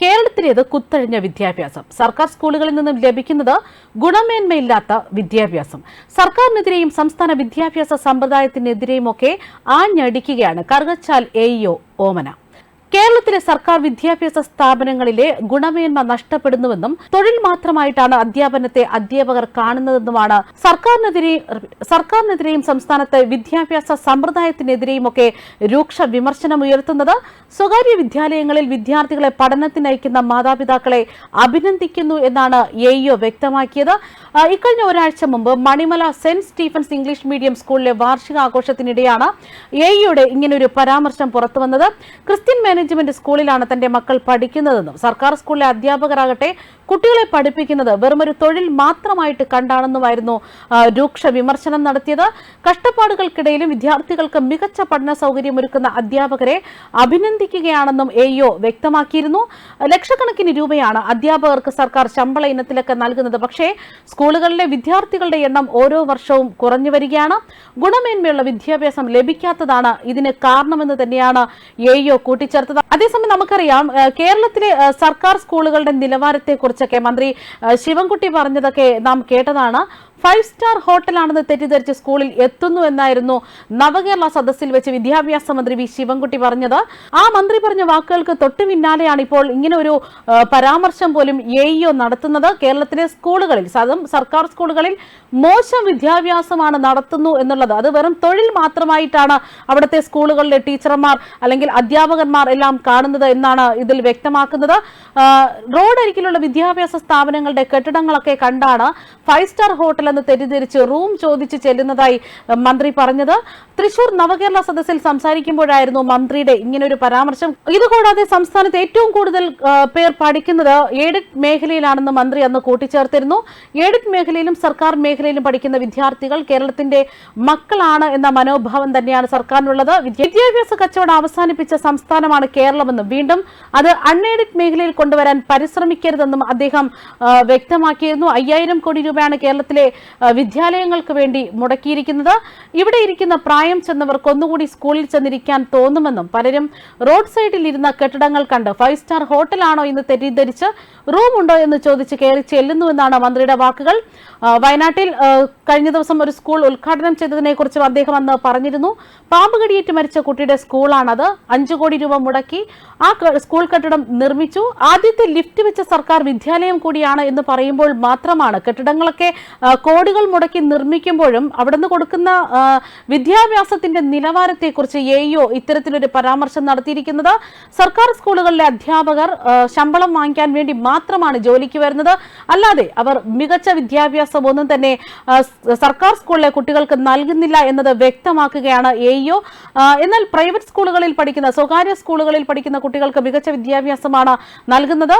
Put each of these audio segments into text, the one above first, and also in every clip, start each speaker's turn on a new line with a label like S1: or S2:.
S1: കേരളത്തിലേത് കുത്തഴിഞ്ഞ വിദ്യാഭ്യാസം. സർക്കാർ സ്കൂളുകളിൽ നിന്നും ലഭിക്കുന്നത് ഗുണമേന്മയില്ലാത്ത വിദ്യാഭ്യാസം. സർക്കാരിനെതിരെയും സംസ്ഥാന വിദ്യാഭ്യാസ സമ്പ്രദായത്തിനെതിരെയുമൊക്കെ ആഞ്ഞടിക്കുകയാണ് കറുകച്ചാൽ എ ഓമന. കേരളത്തിലെ സർക്കാർ വിദ്യാഭ്യാസ സ്ഥാപനങ്ങളിലെ ഗുണമേന്മ നഷ്ടപ്പെടുന്നുവെന്നും തൊഴിൽ മാത്രമായിട്ടാണ് അധ്യാപനത്തെ അധ്യാപകർ കാണുന്നതെന്നുമാണ് സർക്കാരിനെതിരെ സർക്കാരിനെതിരെയും സംസ്ഥാനത്തെ വിദ്യാഭ്യാസ സമ്പ്രദായത്തിനെതിരെയുമൊക്കെ രൂക്ഷ വിമർശനമുയർത്തുന്നത് സ്വകാര്യ വിദ്യാലയങ്ങളിൽ വിദ്യാർത്ഥികളെ പഠനത്തിനയക്കുന്ന മാതാപിതാക്കളെ അഭിനന്ദിക്കുന്നു എന്നാണ് എഇഒ വ്യക്തമാക്കിയത്. ഇക്കഴിഞ്ഞ ഒരാഴ്ച മുമ്പ് Manimala saint Stephen's English medium സ്കൂളിലെ വാർഷികാഘോഷത്തിനിടെയാണ് എ എഇയുടെ ഒരു പരാമർശം പുറത്തുവന്നത്. ക്രിസ്ത്യൻ മാനേജ്മെന്റ് സ്കൂളിലാണ് തന്റെ മക്കൾ പഠിക്കുന്നതെന്നും സർക്കാർ സ്കൂളിലെ അധ്യാപകരാകട്ടെ കുട്ടികളെ പഠിപ്പിക്കുന്നത് വെറുമൊരു തൊഴിൽ മാത്രമായിട്ട് കണ്ടാണെന്നുമായിരുന്നു രൂക്ഷ വിമർശനം നടത്തിയത്. കഷ്ടപ്പാടുകൾക്കിടയിലും വിദ്യാർത്ഥികൾക്ക് മികച്ച പഠന സൗകര്യമൊരുക്കുന്ന അധ്യാപകരെ അഭിനന്ദിക്കുകയാണെന്നും എ വ്യക്തമാക്കിയിരുന്നു. ലക്ഷക്കണക്കിന് രൂപയാണ് അധ്യാപകർക്ക് സർക്കാർ ശമ്പള ഇനത്തിലൊക്കെ നൽകുന്നത്. പക്ഷേ സ്കൂളുകളിലെ വിദ്യാർത്ഥികളുടെ എണ്ണം ഓരോ വർഷവും കുറഞ്ഞു വരികയാണ്. ഗുണമേന്മയുള്ള വിദ്യാഭ്യാസം ലഭിക്കാത്തതാണ് ഇതിന് കാരണമെന്ന് തന്നെയാണ് എ കൂട്ടിച്ചേർത്തത്. അതേസമയം നമുക്കറിയാം കേരളത്തിലെ സർക്കാർ സ്കൂളുകളുടെ നിലവാരത്തെക്കുറിച്ചൊക്കെ മന്ത്രി ശിവൻകുട്ടി പറഞ്ഞതൊക്കെ നാം കേട്ടതാണ്. ഫൈവ് സ്റ്റാർ ഹോട്ടലാണെന്ന് തെറ്റിദ്ധരിച്ച് സ്കൂളിൽ എത്തുന്നു എന്നായിരുന്നു നവകേരള സദസ്സിൽ വെച്ച് വിദ്യാഭ്യാസ മന്ത്രി വി ശിവൻകുട്ടി പറഞ്ഞത്. ആ മന്ത്രി പറഞ്ഞ വാക്കുകൾക്ക് തൊട്ടു പിന്നാലെയാണ് ഇപ്പോൾ ഇങ്ങനെ ഒരു പരാമർശം പോലും എ എഇഒ നടത്തുന്നത്. കേരളത്തിലെ സ്കൂളുകളിൽ അതും സർക്കാർ സ്കൂളുകളിൽ മോശം വിദ്യാഭ്യാസമാണ് നടത്തുന്നു എന്നുള്ളത്. അത് വെറും തൊഴിൽ മാത്രമായിട്ടാണ് അവിടുത്തെ സ്കൂളുകളിലെ ടീച്ചർമാർ അല്ലെങ്കിൽ അധ്യാപകന്മാർ എല്ലാം കാണുന്നത് എന്നാണ് ഇതിൽ വ്യക്തമാക്കുന്നത്. റോഡരികിലുള്ള വിദ്യാഭ്യാസ സ്ഥാപനങ്ങളുടെ കെട്ടിടങ്ങളൊക്കെ കണ്ടാണ് ഫൈവ് സ്റ്റാർ ഹോട്ടൽ എന്ന് തെറ്റിദ്ധരിച്ച് റൂം ചോദിച്ച് ചെല്ലുന്നതായി മന്ത്രി പറഞ്ഞത്. തൃശൂർ നവകേരള സദസ്സിൽ സംസാരിക്കുമ്പോഴായിരുന്നു മന്ത്രിയുടെ ഇങ്ങനൊരു പരാമർശം. ഇതുകൂടാതെ സംസ്ഥാനത്ത് ഏറ്റവും കൂടുതൽ പേർ പഠിക്കുന്നത് എയ്ഡഡ് മേഖലയിലാണെന്ന് മന്ത്രി അന്ന് കൂട്ടിച്ചേർത്തിരുന്നു. എയ്ഡഡ് മേഖലയിലും സർക്കാർ മേഖലയിലും പഠിക്കുന്ന വിദ്യാർത്ഥികൾ കേരളത്തിന്റെ മക്കളാണ് എന്ന മനോഭാവം തന്നെയാണ് സർക്കാരിനുള്ളത്. വിദ്യാഭ്യാസ കച്ചവടം അവസാനിപ്പിച്ച സംസ്ഥാനമാണ് കേരളമെന്നും വീണ്ടും അത് അൺഎയ്ഡഡ് മേഖലയിൽ കൊണ്ടുവരാൻ പരിശ്രമിക്കരുതെന്നും അദ്ദേഹം വ്യക്തമാക്കിയിരുന്നു. അയ്യായിരം കോടി രൂപയാണ് കേരളത്തിലെ വിദ്യാലയങ്ങൾക്ക് വേണ്ടി മുടക്കിയിരിക്കുന്നത്. ഇവിടെ ഇരിക്കുന്ന പ്രായം ചെന്നവർക്ക് ഒന്നുകൂടി സ്കൂളിൽ ചെന്നിരിക്കാൻ തോന്നുമെന്നും പലരും റോഡ് സൈഡിൽ ഇരുന്ന കെട്ടിടങ്ങൾ കണ്ട് ഫൈവ് സ്റ്റാർ ഹോട്ടലാണോ എന്ന് തെറ്റിദ്ധരിച്ച് റൂം ഉണ്ടോ എന്ന് ചോദിച്ച് കയറി ചെല്ലുന്നുവെന്നാണ് മന്ത്രിയുടെ വാക്കുകൾ. വയനാട്ടിൽ കഴിഞ്ഞ ദിവസം ഒരു സ്കൂൾ ഉദ്ഘാടനം ചെയ്തതിനെ കുറിച്ചും അദ്ദേഹം അന്ന് പറഞ്ഞിരുന്നു. പാമ്പ് കടിയേറ്റ് മരിച്ച കുട്ടിയുടെ സ്കൂളാണത്. അഞ്ചു കോടി രൂപ മുടക്കി ആ സ്കൂൾ കെട്ടിടം നിർമ്മിച്ചു. ആദ്യത്തെ ലിഫ്റ്റ് വെച്ച സർക്കാർ വിദ്യാലയം കൂടിയാണ് എന്ന് പറയുമ്പോൾ മാത്രമാണ് കെട്ടിടങ്ങളൊക്കെ കോടികൾ മുടക്കി നിർമ്മിക്കുമ്പോഴും അവിടുന്ന് കൊടുക്കുന്ന വിദ്യാഭ്യാസത്തിന്റെ നിലവാരത്തെക്കുറിച്ച് എഇഒ ഇത്തരത്തിലൊരു പരാമർശം നടത്തിയിരിക്കുന്നത്. സർക്കാർ സ്കൂളുകളിലെ അധ്യാപകർ ശമ്പളം വാങ്ങിക്കാൻ വേണ്ടി മാത്രമാണ് ജോലിക്ക് വരുന്നത്. അല്ലാതെ അവർ മികച്ച വിദ്യാഭ്യാസം ഒന്നും തന്നെ സർക്കാർ സ്കൂളിലെ കുട്ടികൾക്ക് നൽകുന്നില്ല എന്നത് വ്യക്തമാക്കുകയാണ് എഇഒ എന്നാൽ പ്രൈവറ്റ് സ്കൂളുകളിൽ പഠിക്കുന്ന സ്വകാര്യ സ്കൂളുകളിൽ പഠിക്കുന്ന കുട്ടികൾക്ക് മികച്ച വിദ്യാഭ്യാസമാണ് നൽകുന്നത്.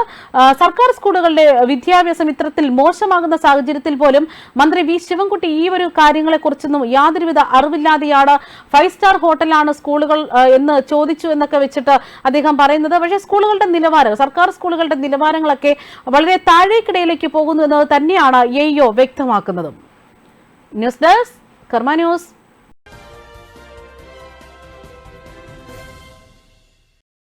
S1: സർക്കാർ സ്കൂളുകളിലെ വിദ്യാഭ്യാസം ഇത്തരത്തിൽ മോശമാകുന്ന സാഹചര്യത്തിൽ പോലും മന്ത്രി വി ശിവൻകുട്ടി ഈ ഒരു കാര്യങ്ങളെക്കുറിച്ചൊന്നും യാതൊരുവിധ അറിവില്ലാതെയാണ് ഫൈവ് സ്റ്റാർ ഹോട്ടലാണ് സ്കൂളുകൾ എന്ന് ചോദിച്ചു എന്നൊക്കെ വെച്ചിട്ട് അദ്ദേഹം പറയുന്നത്. പക്ഷേ സ്കൂളുകളുടെ നിലവാരം സർക്കാർ സ്കൂളുകളുടെ നിലവാരങ്ങളൊക്കെ വളരെ താഴേക്കിടയിലേക്ക് പോകുന്നു എന്നത് തന്നെയാണ് എയ്യോ വ്യക്തമാക്കുന്നത്. News desk Karma news.